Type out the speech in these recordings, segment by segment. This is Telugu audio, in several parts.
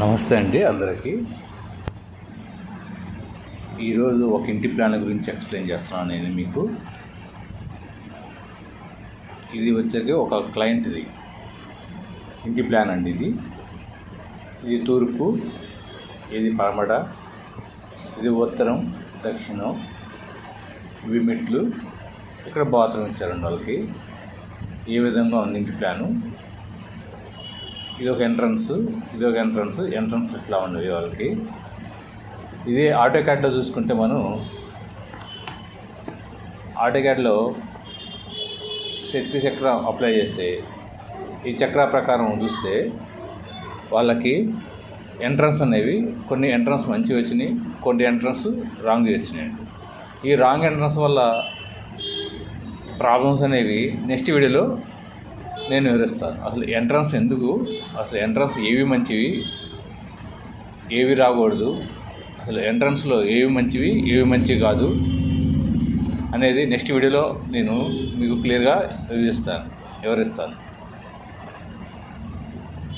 నమస్తే అండి అందరికీ. ఈరోజు ఒక ఇంటి ప్లాన్ గురించి ఎక్స్ప్లెయిన్ చేస్తున్నాను నేను మీకు. ఇది వచ్చాక ఒక క్లయింట్ది ఇంటి ప్లాన్ అండి ఇది. ఇది తూర్పు ఇది పడమట ఇది ఉత్తరం దక్షిణం ఇవి మెట్లు. ఇక్కడ బాత్రూమ్ ఇచ్చారండి వాళ్ళకి. ఏ విధంగా ఉంది ఇంటి ప్లాను? ఇది ఒక ఎంట్రన్స్ ఇది ఒక ఎంట్రన్స్ ఎంట్రన్స్ ఇట్లా ఉండేది వాళ్ళకి. ఇది ఆటో చూసుకుంటే మనం ఆటో శక్తి చక్రం అప్లై చేస్తే ఈ చక్ర ప్రకారం చూస్తే వాళ్ళకి ఎంట్రన్స్ అనేవి కొన్ని ఎంట్రన్స్ మంచి వచ్చినాయి కొన్ని ఎంట్రన్స్ రాంగ్ వచ్చినాయి ఈ రాంగ్ ఎంట్రన్స్ వల్ల ప్రాబ్లమ్స్ అనేవి నెక్స్ట్ వీడియోలో నేను వివరిస్తాను. అసలు ఎంట్రన్స్ ఎందుకు? అసలు ఎంట్రన్స్ ఏవి మంచివి? ఏవి రాకూడదు? అసలు ఎంట్రన్స్లో ఏవి మంచివి? ఏవి మంచివి కాదు? అనేది నెక్స్ట్ వీడియోలో నేను మీకు క్లియర్గా వివరిస్తాను. వివరిస్తాను.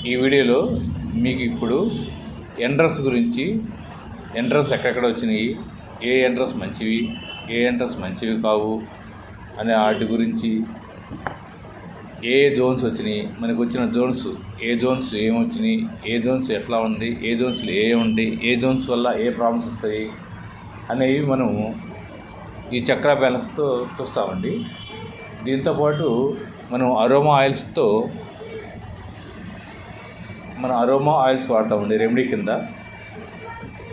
ఈ వీడియోలో మీకు ఇప్పుడు ఎంట్రన్స్ గురించి ఎంట్రన్స్ ఎక్కడెక్కడ వచ్చినాయి? ఏ ఎంట్రన్స్ మంచివి? ఏ ఎంట్రన్స్ మంచివి కావు? అనే వాటి గురించి ఏ జోన్స్ వచ్చినాయి? మనకు వచ్చిన జోన్స్ ఏ జోన్స్ ఏమొచ్చినాయి? ఏ జోన్స్ ఎట్లా ఉంది? ఏ జోన్స్లో ఏ ఉంది ఏ జోన్స్ వల్ల ఏ ప్రాబ్లమ్స్ వస్తాయి? అనేవి మనము ఈ చక్ర బ్యాలెన్స్తో చూస్తామండి. దీంతోపాటు మనం అరోమా ఆయిల్స్తో మనం అరోమా ఆయిల్స్ వాడతామండి రెమెడీ కింద.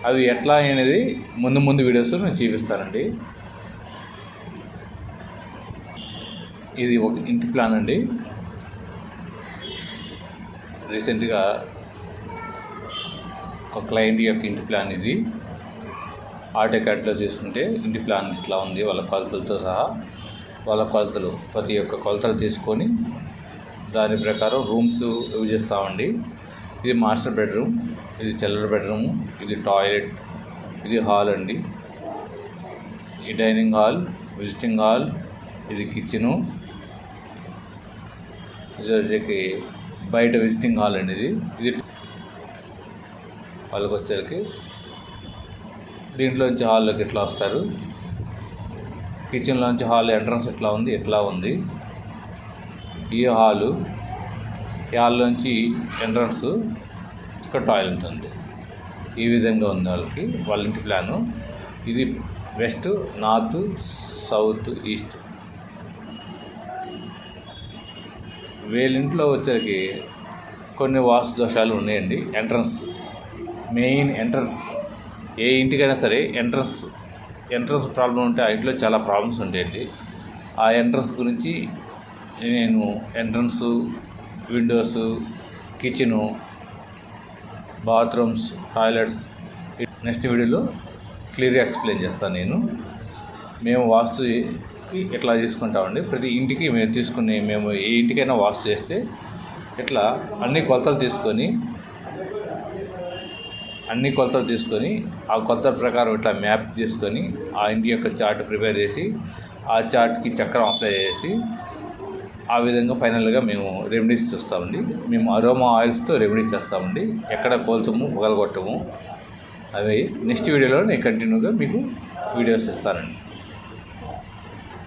అవి ఎట్లా అనేది ముందు ముందు వీడియోస్ నేను చూపిస్తానండి. ఇది ఒక ఇంటి ప్లాన్ అండి. రీసెంట్గా ఒక క్లయింట్ యొక్క ఇంటి ప్లాన్ ఇది. ఆర్ట్ కార్డ్లో తీసుకుంటే ఇంటి ప్లాన్ ఇట్లా ఉంది వాళ్ళ కొలతలతో సహా. వాళ్ళ కొలతలు ప్రతి ఒక్క కొలతలు తీసుకొని దాని ప్రకారం రూమ్స్ ఇవి చేస్తామండి. ఇది మాస్టర్ బెడ్రూమ్ ఇది చిల్లర బెడ్రూమ్ ఇది టాయిలెట్ ఇది హాల్ అండి. ఈ డైనింగ్ హాల్ విజిటింగ్ హాల్ ఇది కిచెను ఇది బయట విజిటింగ్ హాల్ అండి ఇది. ఇది వాళ్ళకి వచ్చేసరికి దీంట్లోంచి హాల్లోకి ఎట్లా వస్తారు? కిచెన్లోంచి హాల్ ఎంట్రన్స్ ఎట్లా ఉంది? ఎట్లా ఉంది? ఈ హాలు ఈ హాల్లోంచి ఎంట్రన్స్ ఇక్కడ టాయిలెట్ ఉంది. ఈ విధంగా ఉంది వాళ్ళకి వాళ్ళ ఇంటి ప్లాను. ఇది వెస్ట్ నార్త్ సౌత్ ఈస్ట్. వీళ్ళింట్లో వచ్చేసరికి కొన్ని వాస్తు దోషాలు ఉన్నాయండి. ఎంట్రన్స్ మెయిన్ ఎంట్రన్స్ ఏ ఇంటికైనా సరే ఎంట్రన్స్ ఎంట్రన్స్ ప్రాబ్లం ఉంటే ఆ ఇంట్లో చాలా ప్రాబ్లమ్స్ ఉంటాయండి. ఆ ఎంట్రన్స్ గురించి నేను entrance windows kitchen bathrooms toilets next వీడియోలో క్లియర్గా ఎక్స్ప్లెయిన్ చేస్తాను నేను. మేము వాస్తు ఎట్లా తీసుకుంటామండి? ప్రతి ఇంటికి మేము తీసుకుని మేము ఏ ఇంటికైనా వాష్ చేస్తే ఇట్లా అన్ని కొలతలు తీసుకొని అన్ని కొలతలు తీసుకొని ఆ కొలతల ప్రకారం ఇట్లా మ్యాప్ తీసుకొని ఆ ఇంటి యొక్క చార్ట్ ప్రిపేర్ చేసి ఆ చార్ట్కి చక్రం అప్లై చేసి ఆ విధంగా ఫైనల్గా మేము రెమెడీస్ చూస్తామండి. మేము అరోమా ఆయిల్స్తో రెమెడీస్ చేస్తామండి. ఎక్కడ కోల్చము పగలగొట్టము అవి. నెక్స్ట్ వీడియోలో నేను కంటిన్యూగా మీకు వీడియోస్ ఇస్తానండి.